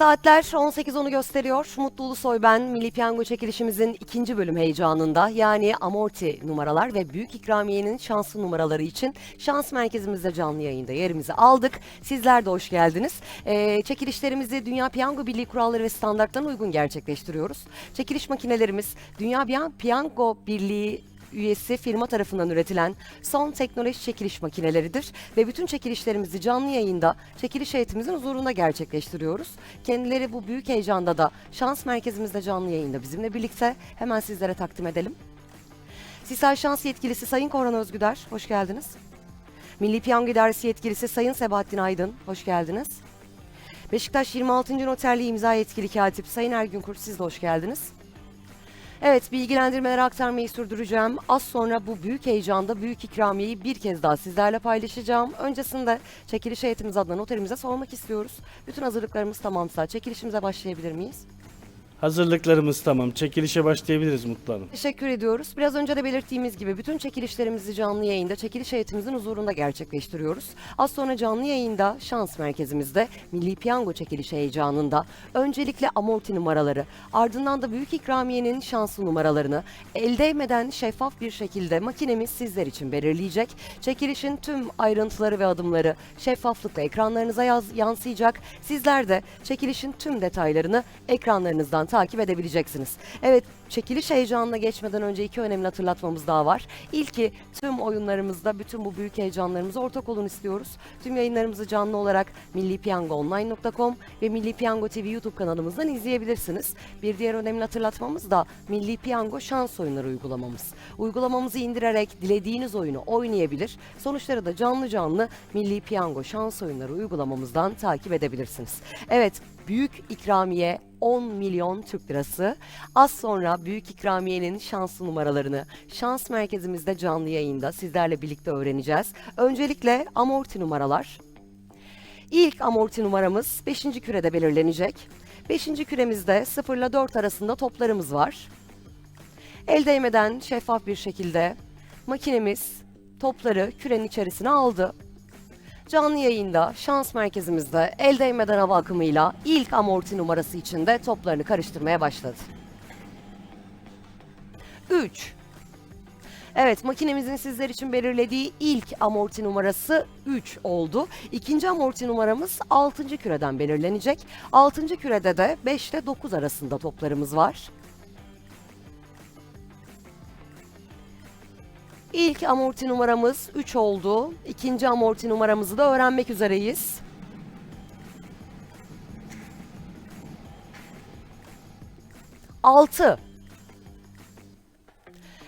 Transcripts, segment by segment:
Saatler 18.10'u gösteriyor. Mutlu Ulusoy ben. Milli Piyango çekilişimizin ikinci bölüm heyecanında yani amorti numaralar ve büyük ikramiyenin şanslı numaraları için şans merkezimizde canlı yayında yerimizi aldık. Sizler de hoş geldiniz. Ee, çekilişlerimizi Dünya Piyango Birliği kuralları ve standartlarına uygun gerçekleştiriyoruz. Çekiliş makinelerimiz Dünya Piyan- Piyango Birliği üyesi firma tarafından üretilen son teknoloji çekiliş makineleridir ve bütün çekilişlerimizi canlı yayında çekiliş heyetimizin huzurunda gerçekleştiriyoruz. Kendileri bu büyük heyecanda da şans merkezimizde canlı yayında bizimle birlikte hemen sizlere takdim edelim. Sisal Şans Yetkilisi Sayın Korhan Özgüder, hoş geldiniz. Milli Piyango İdaresi Yetkilisi Sayın Sebahattin Aydın, hoş geldiniz. Beşiktaş 26. Noterliği imza yetkili katip Sayın Ergün Kurt, siz de hoş geldiniz. Evet, bilgilendirmeleri aktarmayı sürdüreceğim. Az sonra bu büyük heyecanda büyük ikramiyeyi bir kez daha sizlerle paylaşacağım. Öncesinde çekiliş heyetimiz adına noterimize sormak istiyoruz. Bütün hazırlıklarımız tamamsa çekilişimize başlayabilir miyiz? Hazırlıklarımız tamam. Çekilişe başlayabiliriz Mutlu Hanım. Teşekkür ediyoruz. Biraz önce de belirttiğimiz gibi bütün çekilişlerimizi canlı yayında çekiliş heyetimizin huzurunda gerçekleştiriyoruz. Az sonra canlı yayında şans merkezimizde Milli Piyango çekiliş heyecanında öncelikle amorti numaraları ardından da büyük ikramiyenin şanslı numaralarını el değmeden şeffaf bir şekilde makinemiz sizler için belirleyecek. Çekilişin tüm ayrıntıları ve adımları şeffaflıkla ekranlarınıza yaz- yansıyacak. Sizler de çekilişin tüm detaylarını ekranlarınızdan takip edebileceksiniz. Evet çekiliş heyecanına geçmeden önce iki önemli hatırlatmamız daha var. İlki tüm oyunlarımızda bütün bu büyük heyecanlarımıza ortak olun istiyoruz. Tüm yayınlarımızı canlı olarak millipiyangoonline.com ve Milli Piyango TV YouTube kanalımızdan izleyebilirsiniz. Bir diğer önemli hatırlatmamız da Milli Piyango şans oyunları uygulamamız. Uygulamamızı indirerek dilediğiniz oyunu oynayabilir. Sonuçları da canlı canlı Milli Piyango şans oyunları uygulamamızdan takip edebilirsiniz. Evet büyük ikramiye 10 milyon Türk lirası. Az sonra büyük ikramiyenin şanslı numaralarını şans merkezimizde canlı yayında sizlerle birlikte öğreneceğiz. Öncelikle amorti numaralar. İlk amorti numaramız 5. kürede belirlenecek. 5. küremizde 0 ile 4 arasında toplarımız var. El değmeden şeffaf bir şekilde makinemiz topları kürenin içerisine aldı. Canlı yayında şans merkezimizde el değmeden hava akımıyla ilk amorti numarası içinde toplarını karıştırmaya başladı. 3. Evet makinemizin sizler için belirlediği ilk amorti numarası 3 oldu. İkinci amorti numaramız 6. küreden belirlenecek. 6. kürede de 5 ile 9 arasında toplarımız var. İlk amorti numaramız 3 oldu. İkinci amorti numaramızı da öğrenmek üzereyiz. Altı.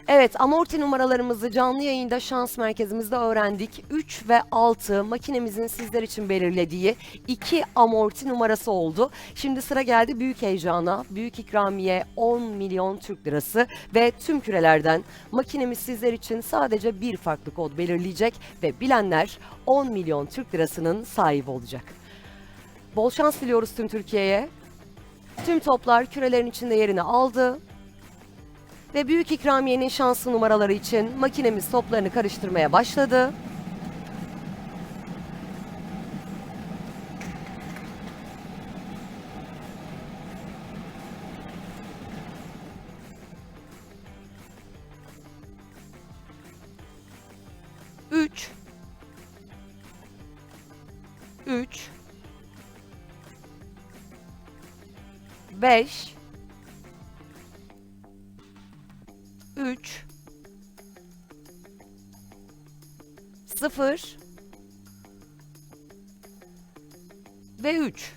Evet, amorti numaralarımızı canlı yayında şans merkezimizde öğrendik. 3 ve 6 makinemizin sizler için belirlediği 2 amorti numarası oldu. Şimdi sıra geldi büyük heyecana. Büyük ikramiye 10 milyon Türk lirası ve tüm kürelerden makinemiz sizler için sadece bir farklı kod belirleyecek ve bilenler 10 milyon Türk lirasının sahibi olacak. Bol şans diliyoruz tüm Türkiye'ye. Tüm toplar kürelerin içinde yerini aldı. Ve büyük ikramiyenin şanslı numaraları için makinemiz toplarını karıştırmaya başladı. Üç. Üç. Beş. 0 ve 3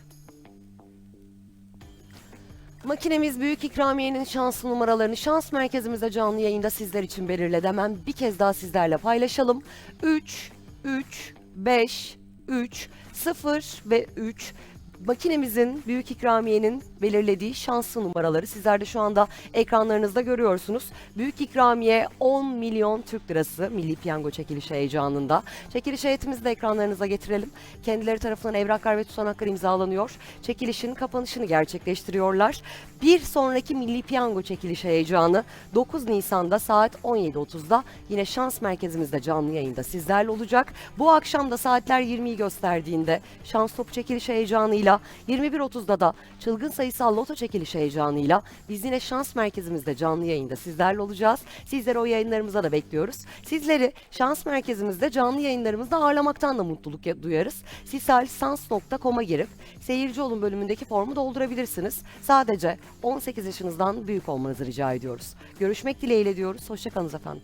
Makinemiz büyük ikramiyenin şanslı numaralarını şans merkezimizde canlı yayında sizler için belirledi. Hemen bir kez daha sizlerle paylaşalım. 3, 3, 5, 3, 0 ve 3 makinemizin büyük ikramiyenin belirlediği şanslı numaraları sizler de şu anda ekranlarınızda görüyorsunuz. Büyük ikramiye 10 milyon Türk lirası Milli Piyango çekiliş heyecanında. Çekiliş heyetimizi de ekranlarınıza getirelim. Kendileri tarafından evraklar ve tutanaklar imzalanıyor. Çekilişin kapanışını gerçekleştiriyorlar. Bir sonraki Milli Piyango çekiliş heyecanı 9 Nisan'da saat 17.30'da yine şans merkezimizde canlı yayında sizlerle olacak. Bu akşam da saatler 20'yi gösterdiğinde şans top çekiliş heyecanı ile heyecanıyla 21.30'da da çılgın sayısal loto çekiliş heyecanıyla biz yine şans merkezimizde canlı yayında sizlerle olacağız. Sizleri o yayınlarımıza da bekliyoruz. Sizleri şans merkezimizde canlı yayınlarımızda ağırlamaktan da mutluluk ya- duyarız. Sisalsans.com'a girip seyirci olun bölümündeki formu doldurabilirsiniz. Sadece 18 yaşınızdan büyük olmanızı rica ediyoruz. Görüşmek dileğiyle diyoruz. Hoşçakalın efendim.